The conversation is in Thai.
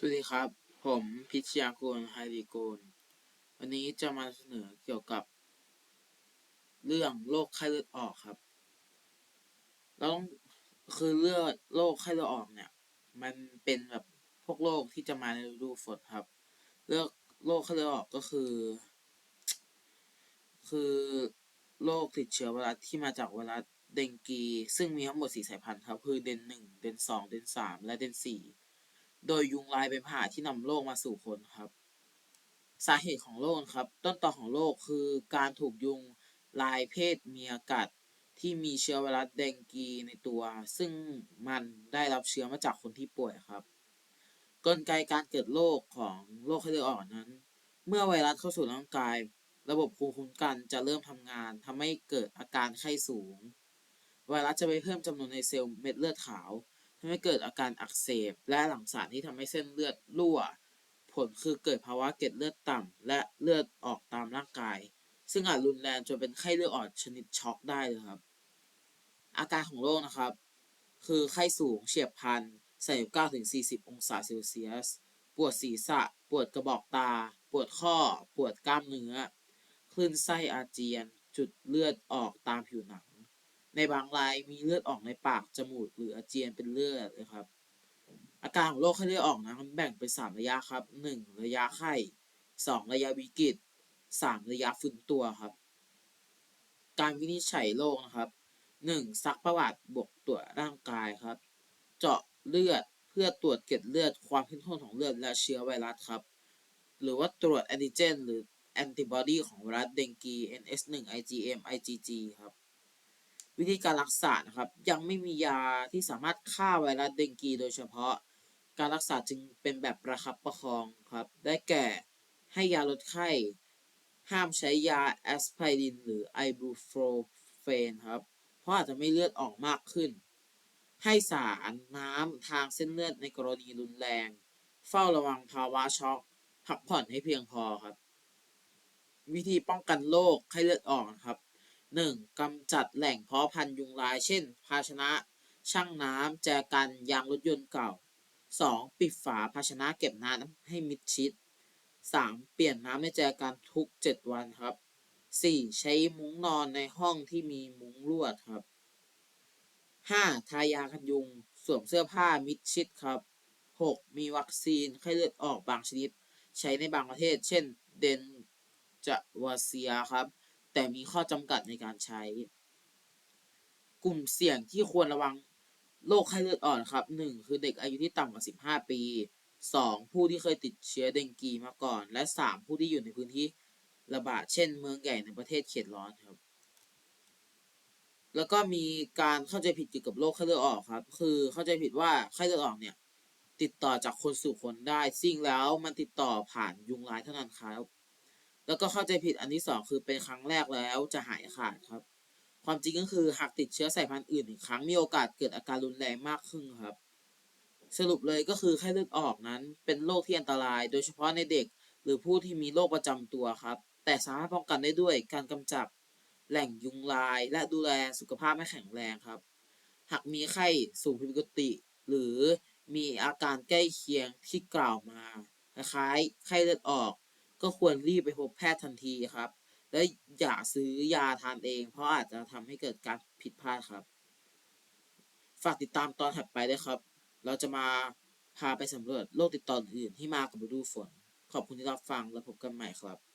สวัสดีครับ ผมพิชยากูลไฮริโกลวันนี้จะมาเสนอเกี่ยวกับ เรื่องโรคไข้เลือดออกครับ เราต้องคือเลือดโรคไข้เลือดออกเนี่ย มันเป็นแบบพวกโรคที่จะมาในฤดูฝนครับ เลือกโรคไข้เลือดออกก็คือ คือโรคติดเชื้อไวรัสที่มาจากไวรัสเดงกี ซึ่งมีทั้งหมด4สายพันธุ์ครับ คือเดนหนึ่งเดนสองเดนสามและเดนสี่ โดยยุงลายเป็นพาหะที่นำโรคมาสู่คนครับ สาเหตุของโรคครับ ต้นตอของโรคคือการถูกยุงลายเพศเมียกัดที่มีเชื้อไวรัสเดงกีในตัว ซึ่งมันได้รับเชื้อมาจากคนที่ป่วยครับ กลไกการเกิดโรคของโรคไข้เลือดออกนั้น เมื่อไวรัสเข้าสู่ร่างกาย ระบบภูมิคุ้มกันจะเริ่มทำงานทำให้เกิดอาการไข้สูง ไวรัสจะไปเพิ่มจำนวนในเซลล์เม็ดเลือดขาว ทำให้เกิดอาการอักเสบ และหลั่งสารที่ทำให้เส้นเลือดรั่ว ผลคือเกิดภาวะเกล็ดเลือดต่ำและเลือดออกตามร่างกาย ซึ่งอาจรุนแรงจนเป็นไข้เลือดออกชนิดช็อกได้เลยครับ อาการของโรคนะครับ คือไข้สูงเฉียบพลัน39ถึง40 องศาเซลเซียส ปวดศีรษะ ปวดกระบอกตา ปวดข้อ ปวดกล้ามเนื้อ คลื่นไส้อาเจียน จุดเลือดออกตามผิวหนัง ในบางรายมีเลือดออกในปากจมูกหรืออาเจียนเป็นเลือดนะครับ อาการของโรคไข้เลือดออกนะมันแบ่งเป็น3ระยะครับ1ระยะไข้2ระยะวิกฤต3ระยะฟื้นตัวครับ การวินิจฉัยโรคนะครับ 1. ซักประวัติบวกตรวจร่างกายครับ เจาะเลือดเพื่อตรวจเกล็ดเลือดความเข้มข้นของเลือดและเชื้อไวรัสครับ หรือว่าตรวจแอนติเจน หรือแอนติบอดีของไวรัสเดงกี NS1 IgM IgG ครับ วิธีการรักษานะครับ ยังไม่มียาที่สามารถฆ่าไวรัสเดงกีโดยเฉพาะ การรักษาจึงเป็นแบบประคับประคองครับ ได้แก่ให้ยาลดไข้ ห้ามใช้ยาแอสไพรินหรือไอบูโฟเฟนครับ เพราะอาจจะไม่เลือดออกมากขึ้น ให้สารน้ำทางเส้นเลือดในกรณีรุนแรง เฝ้าระวังภาวะช็อกพักผ่อนให้เพียงพอครับ วิธีป้องกันโรคไข้เลือดออกครับ 1. กำจัดแหล่งเพาะพันธุ์ยุงลาย เช่น ภาชนะ ช่างน้ำ แจกันยางรถยนต์เก่า 2. ปิดฝาภาชนะเก็บน้ำให้มิดชิด 3. เปลี่ยนน้ำในแจกันทุก 7 วันครับ 4. ใช้มุ้งนอนในห้องที่มีมุ้งลวดครับ 5. ทายากันยุง สวมเสื้อผ้ามิดชิดครับ 6. มีวัคซีนไข้เลือดออกบางชนิด ใช้ในบางประเทศ เช่น เดนจาวาเซียครับ แต่มีข้อจำกัดในการใช้ กลุ่มเสี่ยงที่ควรระวังโรคไข้เลือดออกครับ 1. คือเด็กอายุที่ต่ำกว่า 15 ปี 2. ผู้ที่เคยติดเชื้อเดงกีมาก่อน และ 3. ผู้ที่อยู่ในพื้นที่ระบาดเช่น เมืองใหญ่ในประเทศเขตร้อนครับ แล้วก็มีการเข้าใจผิดเกี่ยวกับโรคไข้เลือดออกครับ คือเข้าใจผิดว่าไข้เลือดออกเนี่ยติดต่อจากคนสู่คนได้ซิ่งแล้วมันติดต่อผ่านยุงลายเท่านั้นครับ แล้วก็เข้าใจผิดอันที่สองคือเป็นครั้งแรกแล้วจะหายขาดครับ ความจริงก็คือหากติดเชื้อสายพันธุ์อื่นอีกครั้งมีโอกาสเกิดอาการรุนแรงมากขึ้นครับ สรุปเลยก็คือไข้เลือดออกนั้น เป็นโรคที่อันตราย โดยเฉพาะในเด็ก หรือผู้ที่มีโรคประจำตัวครับ แต่สามารถป้องกันได้ด้วยการกำจัดแหล่งยุงลาย และดูแลสุขภาพให้แข็งแรงครับ หากมีไข้สูงผิดปกติ หรือมีอาการใกล้เคียงที่กล่าวมาคล้ายไข้เลือดออก ก็ควรรีบไปพบแพทย์ทันทีครับ และอย่าซื้อยาทานเอง เพราะอาจจะทำให้เกิดการผิดพลาดครับ ฝากติดตามตอนถัดไปด้วยครับ เราจะมาพาไปสำรวจโรคติดต่ออื่นที่มากับฤดูฝน ขอบคุณที่รับฟังและพบกันใหม่ครับ